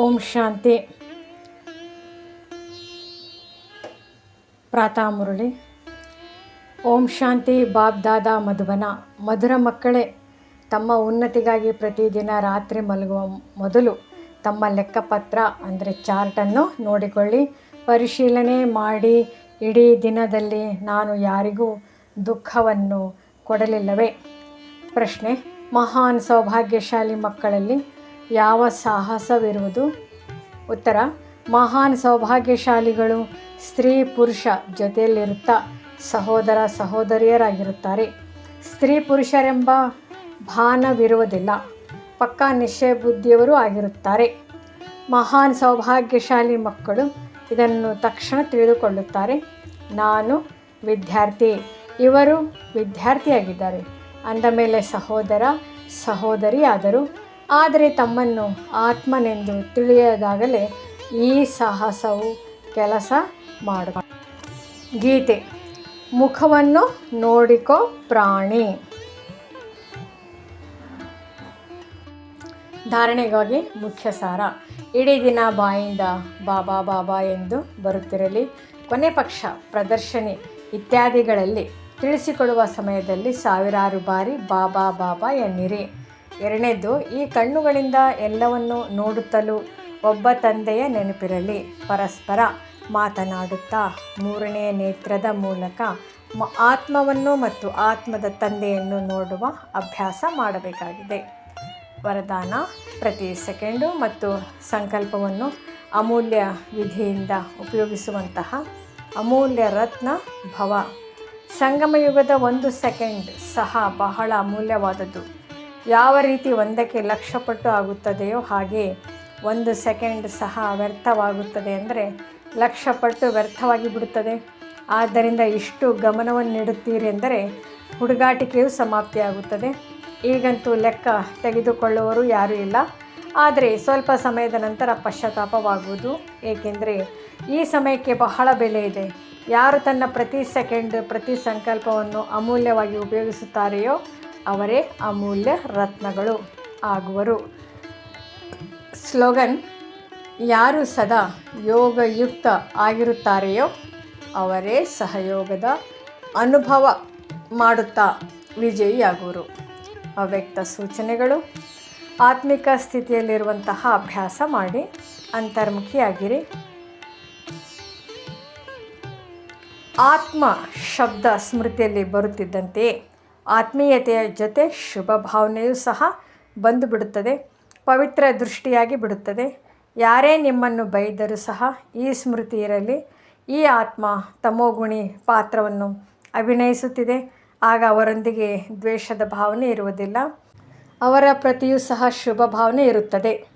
ಓಂ ಶಾಂತಿ. ಪ್ರಾತಃ ಮುರಳಿ. ಓಂ ಶಾಂತಿ ಬಾಬ್ ದಾದಾ ಮಧುಬನ. ಮಧುರ ಮಕ್ಕಳೇ, ತಮ್ಮ ಉನ್ನತಿಗಾಗಿ ಪ್ರತಿದಿನ ರಾತ್ರಿ ಮಲಗುವ ಮೊದಲು ತಮ್ಮ ಲೆಕ್ಕಪತ್ರ, ಅಂದರೆ ಚಾರ್ಟನ್ನು ನೋಡಿಕೊಳ್ಳಿ. ಪರಿಶೀಲನೆ ಮಾಡಿ, ಇಡೀ ದಿನದಲ್ಲಿ ನಾನು ಯಾರಿಗೂ ದುಃಖವನ್ನು ಕೊಡಲಿಲ್ಲವೇ? ಪ್ರಶ್ನೆ, ಮಹಾನ್ ಸೌಭಾಗ್ಯಶಾಲಿ ಮಕ್ಕಳಲ್ಲಿ ಯಾವ ಸಾಹಸವಿರುವುದು? ಉತ್ತರ, ಮಹಾನ್ ಸೌಭಾಗ್ಯಶಾಲಿಗಳು ಸ್ತ್ರೀ ಪುರುಷ ಜೊತೆಯಲ್ಲಿರುತ್ತಾ ಸಹೋದರ ಸಹೋದರಿಯರಾಗಿರುತ್ತಾರೆ. ಸ್ತ್ರೀ ಪುರುಷರೆಂಬ ಭಾನವಿರುವುದಿಲ್ಲ, ಪಕ್ಕಾ ನಿಶ್ಚಯ ಬುದ್ಧಿಯವರು ಆಗಿರುತ್ತಾರೆ. ಮಹಾನ್ ಸೌಭಾಗ್ಯಶಾಲಿ ಮಕ್ಕಳು ಇದನ್ನು ತಕ್ಷಣ ತಿಳಿದುಕೊಳ್ಳುತ್ತಾರೆ. ನಾನು ವಿದ್ಯಾರ್ಥಿ, ಇವರು ವಿದ್ಯಾರ್ಥಿಯಾಗಿದ್ದಾರೆ. ಅಂದ ಮೇಲೆ ಸಹೋದರ ಸಹೋದರಿಯಾದರು. ಆದರೆ ತಮ್ಮನ್ನು ಆತ್ಮನೆಂದು ತಿಳಿಯದಾಗಲೇ ಈ ಸಾಹಸವು ಕೆಲಸ ಮಾಡ ಗೀತೆ, ಮುಖವನ್ನು ನೋಡಿಕೋ ಪ್ರಾಣಿ. ಧಾರಣೆಗಾಗಿ ಮುಖ್ಯ ಸಾರ. ಇಡೀ ದಿನ ಬಾಯಿಂದ ಬಾಬಾ ಬಾಬಾ ಎಂದು ಬರುತ್ತಿರಲಿ. ಕೊನೆ ಪಕ್ಷ, ಪ್ರದರ್ಶನಿ ಇತ್ಯಾದಿಗಳಲ್ಲಿ ತಿಳಿಸಿಕೊಡುವ ಸಮಯದಲ್ಲಿ ಸಾವಿರಾರು ಬಾರಿ ಬಾಬಾ ಬಾಬಾ ಎನ್ನಿರಿ. ಎರಡನೇದು, ಈ ಕಣ್ಣುಗಳಿಂದ ಎಲ್ಲವನ್ನು ನೋಡುತ್ತಲೂ ಒಬ್ಬ ತಂದೆಯ ನೆನಪಿರಲಿ. ಪರಸ್ಪರ ಮಾತನಾಡುತ್ತಾ ಮೂರನೆಯ ನೇತ್ರದ ಮೂಲಕ ಮ ಆತ್ಮವನ್ನು ಮತ್ತು ಆತ್ಮದ ತಂದೆಯನ್ನು ನೋಡುವ ಅಭ್ಯಾಸ ಮಾಡಬೇಕಾಗಿದೆ. ವರದಾನ ಪ್ರತಿ ಸೆಕೆಂಡು ಮತ್ತು ಸಂಕಲ್ಪವನ್ನು ಅಮೂಲ್ಯ ವಿಧಿಯಿಂದ ಉಪಯೋಗಿಸುವಂತಹ ಅಮೂಲ್ಯ ರತ್ನ ಭವ. ಸಂಗಮಯುಗದ ಒಂದು ಸೆಕೆಂಡ್ ಸಹ ಬಹಳ ಅಮೂಲ್ಯವಾದದ್ದು. ಯಾವ ರೀತಿ ಒಂದಕ್ಕೆ ಲಕ್ಷಪಟ್ಟು ಆಗುತ್ತದೆಯೋ ಹಾಗೆ ಒಂದು ಸೆಕೆಂಡ್ ಸಹ ವ್ಯರ್ಥವಾಗುತ್ತದೆ ಅಂದರೆ ಲಕ್ಷಪಟ್ಟು ವ್ಯರ್ಥವಾಗಿ ಬಿಡುತ್ತದೆ. ಆದ್ದರಿಂದ ಇಷ್ಟು ಗಮನವನ್ನು ನೀಡುತ್ತೀರಿ ಎಂದರೆ ಹುಡುಗಾಟಿಕೆಯು ಸಮಾಪ್ತಿಯಾಗುತ್ತದೆ. ಈಗಂತೂ ಲೆಕ್ಕ ತೆಗೆದುಕೊಳ್ಳುವರು ಯಾರೂ ಇಲ್ಲ. ಆದರೆ ಸ್ವಲ್ಪ ಸಮಯದ ನಂತರ ಪಶ್ಚಾತ್ತಾಪವಾಗುವುದು. ಏಕೆಂದರೆ ಈ ಸಮಯಕ್ಕೆ ಬಹಳ ಬೆಲೆ ಇದೆ. ಯಾರು ತನ್ನ ಪ್ರತಿ ಸೆಕೆಂಡ್ ಪ್ರತಿ ಸಂಕಲ್ಪವನ್ನು ಅಮೂಲ್ಯವಾಗಿ ಉಪಯೋಗಿಸುತ್ತಾರೆಯೋ ಅವರೇ ಅಮೂಲ್ಯ ರತ್ನಗಳು ಆಗುವರು. ಸ್ಲೋಗನ್, ಯಾರು ಸದಾ ಯೋಗಯುಕ್ತ ಆಗಿರುತ್ತಾರೆಯೋ ಅವರೇ ಸಹಯೋಗದ ಅನುಭವ ಮಾಡುತ್ತಾ ವಿಜಯಿಯಾಗುವರು. ಅವ್ಯಕ್ತ ಸೂಚನೆಗಳು, ಆತ್ಮಿಕ ಸ್ಥಿತಿಯಲ್ಲಿರುವಂತಹ ಅಭ್ಯಾಸ ಮಾಡಿ ಅಂತರ್ಮುಖಿಯಾಗಿರಿ. ಆತ್ಮ ಶಬ್ದ ಸ್ಮೃತಿಯಲ್ಲಿ ಬರುತ್ತಿದ್ದಂತೆಯೇ ಆತ್ಮೀಯತೆಯ ಜೊತೆ ಶುಭ ಭಾವನೆಯೂ ಸಹ ಬಂದುಬಿಡುತ್ತದೆ ಪವಿತ್ರ ದೃಷ್ಟಿಯಾಗಿ ಬಿಡುತ್ತದೆ. ಯಾರೇ ನಿಮ್ಮನ್ನು ಬೈದರೂ ಸಹ ಈ ಸ್ಮೃತಿ ಇರಲಿ. ಈ ಆತ್ಮ ತಮೋಗುಣಿ ಪಾತ್ರವನ್ನು ಅಭಿನಯಿಸುತ್ತಿದೆ. ಆಗ ಅವರೊಂದಿಗೆ ದ್ವೇಷದ ಭಾವನೆ ಇರುವುದಿಲ್ಲ. ಅವರ ಪ್ರತಿಯೂ ಸಹ ಶುಭ ಭಾವನೆ ಇರುತ್ತದೆ.